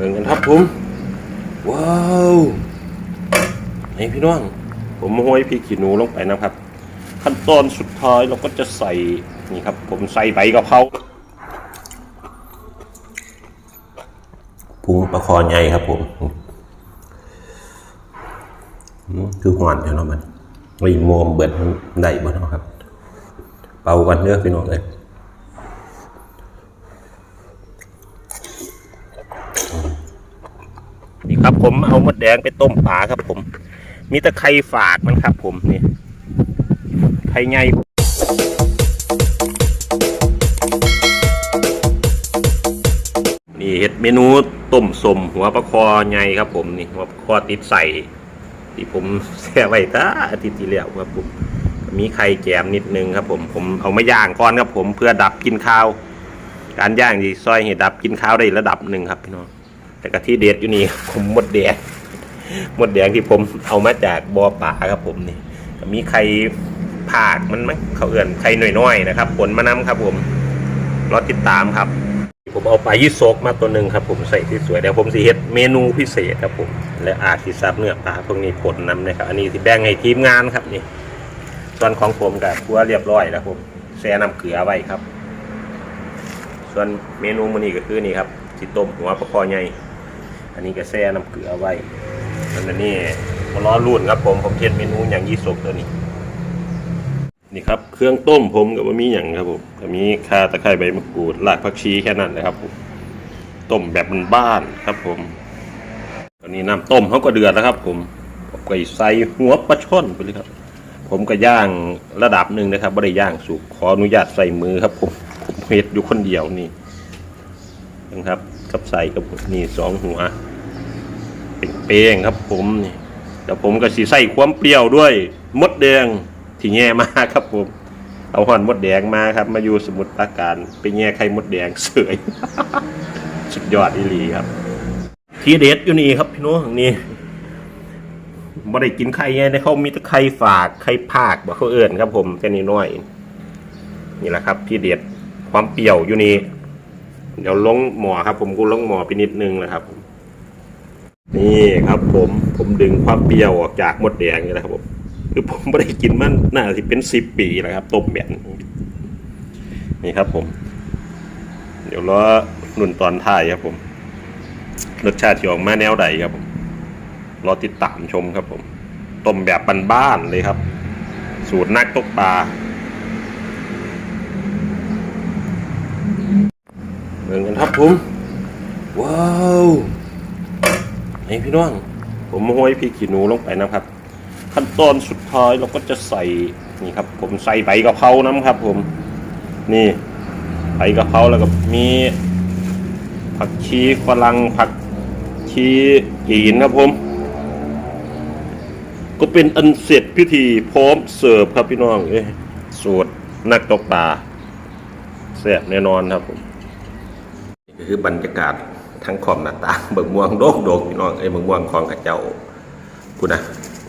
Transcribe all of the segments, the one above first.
มือนกันครับผม ว้าวนี่พี่น้อง ผมห้อยพริกขี้หนูลงไปนะครับ ขั้นตอนสุดท้ายเราก็จะใส่นี่ครับ ผมใส่ใบกะเพราพุงปลาคอใหญ่ครับผมคือหวานเท่านั้นมันไม่โมมเบิดได้บ่เนาะครับ เป่ากันเนื้อพี่น้องเลย ครับ ผมเอามดแดงไปต้มปลาครับ ผม มีตะไคร่ฝากมันครับ ผมนี่ไข่ใหญ่นี่เห็ดเมนูต้มสมหัวปลาคอใหญ่ครับ ผมนี่หัวปลาคอติดใส่ที่ผมแช่ไว้ตาอาทิตย์ที่แล้วครับผมมีไข่แกมนิดนึงครับ ผมผมเอามาย่างก่อนครับ ผมเพื่อดับกินข้าว การย่างที่ซอยเห็ดดับกินข้าวได้ระดับหนึ่งครับพี่น้อง แต่กะที่เด็ดอยู่นี่ผมหมดแดงหมดแดงที่ผมเอามาจากบ่อป่าครับผมนี่มีไข่ผากมันมั้งเขาเอื่นไข่หน่อยๆนะครับ ผลมะน้ำครับ ผมรอติดตามครับ ผมเอาปลายี่โซกมาตัวหนึ่งครับ ผมใส่ที่สวยเดี๋ยวผมสิเฮ็ดเมนูพิเศษครับผม และอาจสิซับเนื้อปลาพวกนี้ผลน้ำนะครับ อันนี้สิแบ่งให้ทีมงานครับนี่ส่วนของผมกับคัวเรียบร้อยแล้วผมแช่น้ำเกลือไว้ครับ ส่วนเมนูมันนี้ก็คือนี่ครับสิต้มหัวปลาคอใหญ่ นนี้ก็แช่น้ำเกลือไว้อันนี้มารอรุ่นครับผมผมเทศเมนูอย่างยี่สกตัวนี้ นี่ครับเครื่องต้มผมกับว่ามีอย่างครับผมก็มีข่าตะไคร้ใบมะกรูดรากผักชีแค่นั้นนะครับผมต้มแบบบ้านๆครับผมตอนนี้น้ำต้มเขาก็เดือดแล้วครับ ผมผมก็ใส่หัวปลาช่อนไปเลยครับ ผมก็ย่างระดับหนึ่งนะครับไม่ได้ย่างสุกขออนุญาตใส่มือครับ ผมผมเฮ็ดอยู่คนเดียวนี่นะครับกับใส่กับนี่สองหัว เป้งครับ ผมนี่แล้วผมก็สีใส่ความเปรี้ยวด้วยมดแดงที่แง่มาครับผม เอาห่อนมดแดงมาครับ มาอยู่สมุทรปราการไปแง่ไข่มดแดงเสยสุดยอดอีหลีครับ ทีเด็ดอยู่นี่ครับพี่น้องนี่บ่ได้กินไข่ไงในเขามีแต่ไข่ฝากไข่ผากบ่เขาเอิ้นครับ ผมแค่นี้น้อย นี่แหละครับ ที่เด็ดความเปรี้ยวอยู่นี่เดี๋ยวลงหมอครับ ผมกูลงหมอไปนิดนึงนะครับผม นี่ครับผมผมดึงความเปรี้ยวออกจากมดแดงนี่แหละครับผมคือผมไม่ได้กินมันน่าจะเป็นสิบปีแล้วครับต้มแบบนี้นี่ครับผม เดี๋ยวรอหนุนตอนท้ายครับผม รสชาติที่ออกมาแนวใดครับผมรอติดตามชมครับผม ต้มแบบบ้านๆเลยครับ สูตรนักตกปลาเหมือนกันครับผม ว้าว นี่พี่น้อง ผมห้อยพริกขี้หนูลงไปนะครับ ขั้นตอนสุดท้ายเราก็จะใส่นี่ครับ ผมใส่ใบกะเพราน้ำครับ ผมนี่ใบกะเพราแล้วก็มีผักชีฝรั่งผักชีจีนครับผม ก็เป็นอันเสร็จพิธีพร้อมเสิร์ฟครับพี่น้องเอ้สูตรนักตกปลาแซ่บแน่นอนครับผมนี่คือบรรยากาศ ทั้งขอบหน้าตาเบิกม่วงโดกโดกพี่น้องไอ้ยเบิกม่วงของกระเจ้าพูดนะ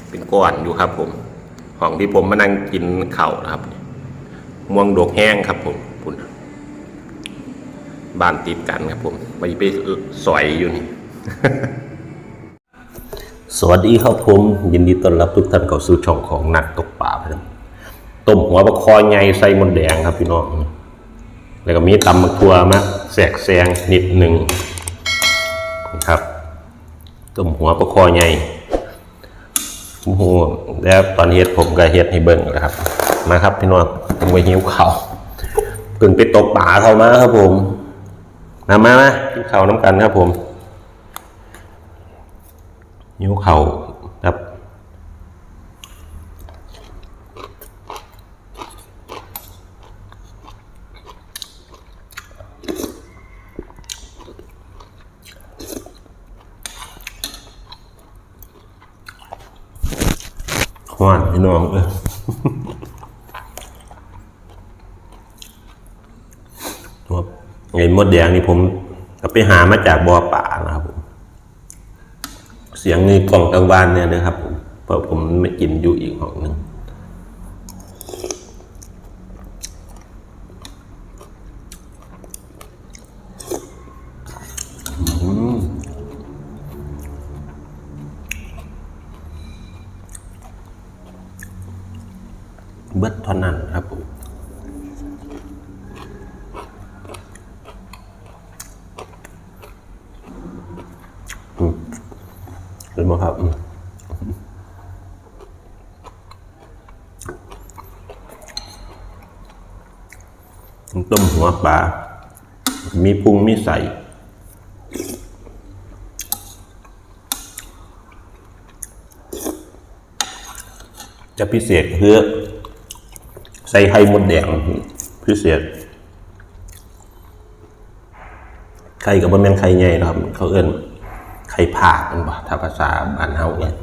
เป็นก้อนอยู่ครับผมห้องที่ผมมานั่งกินเข่าวนะครับม่วงโดกแห้งครับผมพูดนะบ้านติดกันครับผมไปไปสอยอยู่นี่สวัสดีครับผมยินดีต้อนรับทุกท่านเข้าสู่ช่องของนักตกปลาครับต้มหัวปลาคอยไงใส่มดแดงครับพี่น้องแล้วก็มีตำมะทัวมาแสกแซงนิดหนึ่ง ต้มหัวประคอใหญ่โอ้โหแล้วตอนเฮ็ดผมก็เฮ็ดให้เบิ่งนะครับ มาครับพี่น้องผมไปหิวข้าวเพิ่งไปตกป่าเข้ามาครับผมมามามากินข้าวน้ำกันครับผมหิวข้าวครับ หวานพี่น้องเออครับไอ้มดแดงนี่ผมไปหามาจากบ่อป่านะครับผมเสียงนี่กล่องกลางวานเนี่ยนะครับผมเพราะผมไม่กินอยู่อีกห้องหนึ่ง เบิดเท่านั้นครับผมอืมเห็นมครับอืมต้มหัวปลา มีพุงมีใสจะพิเศษคือ ใส่ไข่มดแดงพิเศษ ไข่กับบะแมนไข่ใหญ่นะครับ เขาเอิ้นไข่ผากมันบ่ถ้าภาษาบ้านเฮาเนี่ย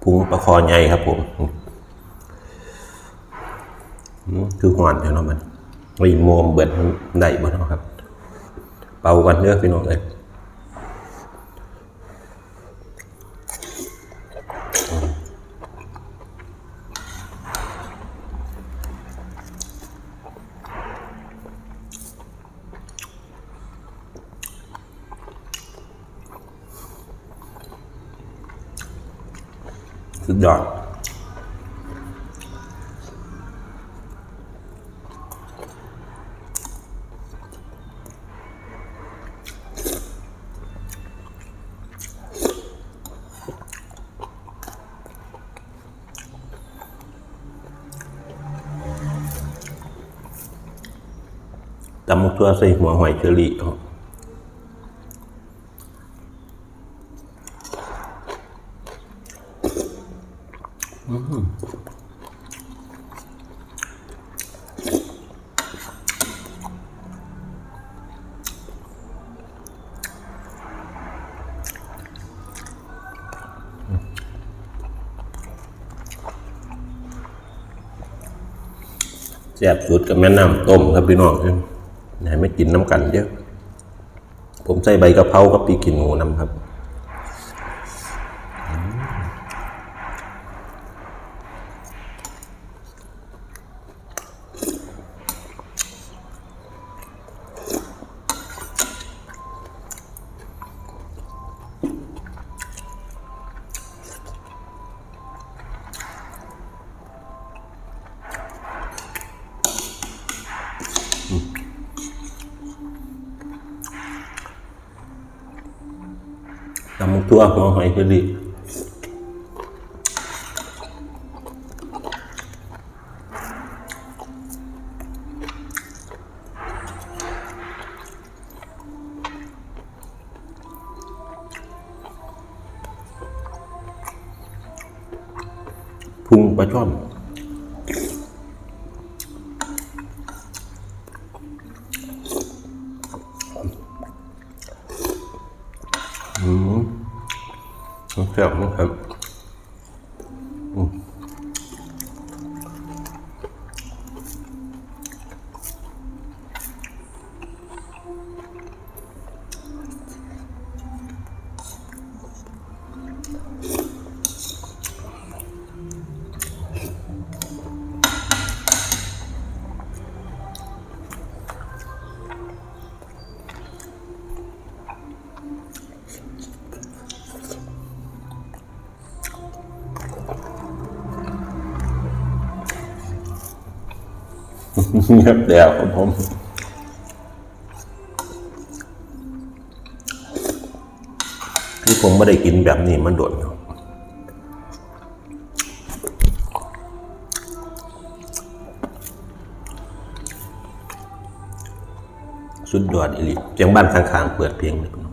พุงประคอใหญ่ครับผมอืม คือหวานเนาะมันไอ้โมมเบิดมันได้บ่เนาะครับ เป่ากันเด้อพี่น้องเลยสุดยอด ตำมุกตัวใส่หัวหอยเชอรี่ครับแซ่บสุดกับแม่น้ำต้มครับพี่น้อง ไหนไม่กินน้ำกันเยอะ ผมใส่ใบกะเพรากับปีกินหมูน้ำครับ ตำมุกตัวหัวหอยเชอรี่พุงปลาช่อน แซ่บมา เงียบแล้วครับผมที่ผมไม่ได้กินแบบนี้มันโดดสุดยอดอีลีเจียงบ้านข้างๆเปิดเพลงเลย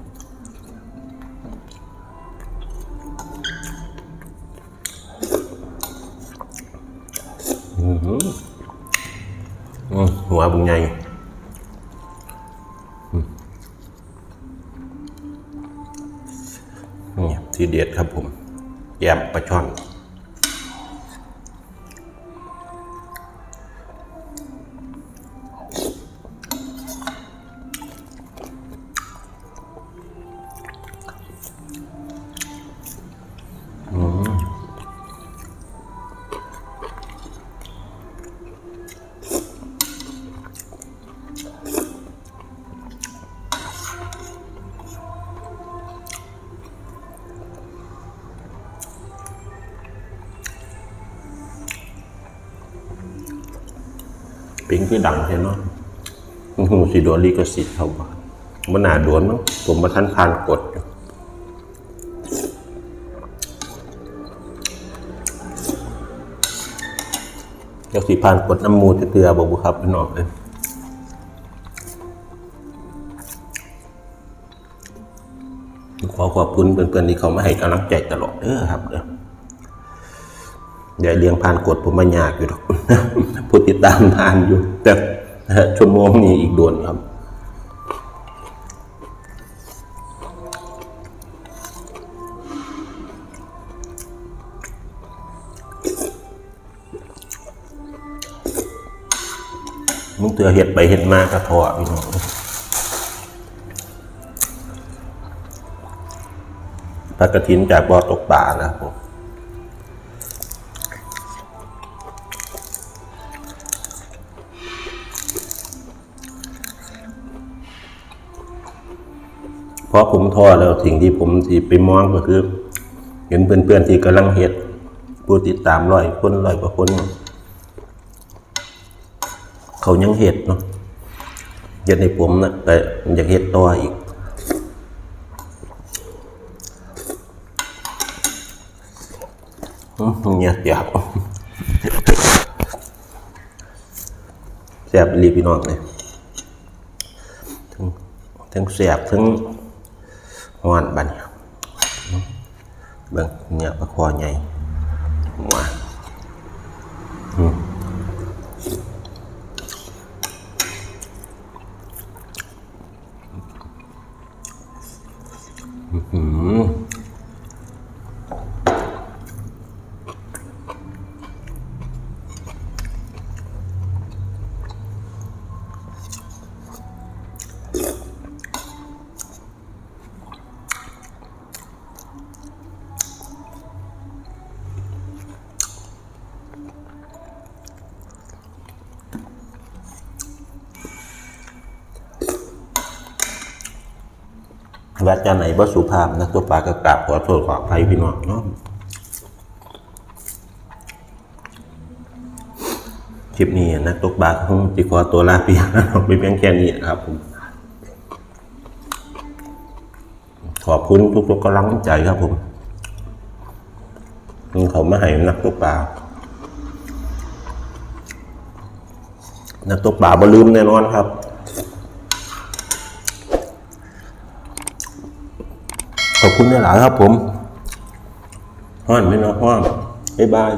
หัวบุงใหญ่นี่ทีเด็ดครับผม แยมปลาช่อน ปิงคือดังใช่เนาะหูสิโดนลิขสิทธิ์เขาบ่มันน่าโดนมั้งผมมาทันพานกดอยู่เดี๋ยวสิพานกดน้ำมูเตือบอกบุครับพี่น้องเลยขอขอบคุณเพื่อนๆที่เขามาให้กำลังใจตลอดเด้อครับเด้อเดี๋ยวเลี้ยงผ่านกดผมมายากอยู่หรอกผู้ติดตามนานอยู่ แต่ชั่วโมงนี้อีกโดนครับมึงเตือเห็ดไปเห็ดมากระทอพี่น้องปลากระถินจากบ่อตกปลานะครับ เพราะผมทอแล้วสิ่งที่ผมที่ไปมองก็คือ เห็นเพื่อนๆที่กำลังเห็ดผู้ติดตามร้อยคนร้อยกว่าคนเขายังเห็ดเนาะอยันในผมนะแต่อยากเห็ดต่ออีกเนี่ยเดี๋ยวแสบอีหลีพี่น้องเลยทั้งทั้งแสบทั้ง หวานบัดนเบิ่งเนี่ยปลาคอใหญ่หัวอืมอื้อ วัดจานไหนบ่สุภาพนะตัวปลากระกราบขอโทษขออภัยพี่น้องเนาะคลิปนี้นักตกปลาคงจิขอตัวลาเพียงไปเพียงแค่นี้ครับผมขอบคุณทุกๆกำลังใจครับผมเขามาให้นักตกปลานักตกปลาบ่ลืมแน่นอนครับ ขอบคุณหลายครับผมห้อนไม่นอห้อนบ๊ายบาย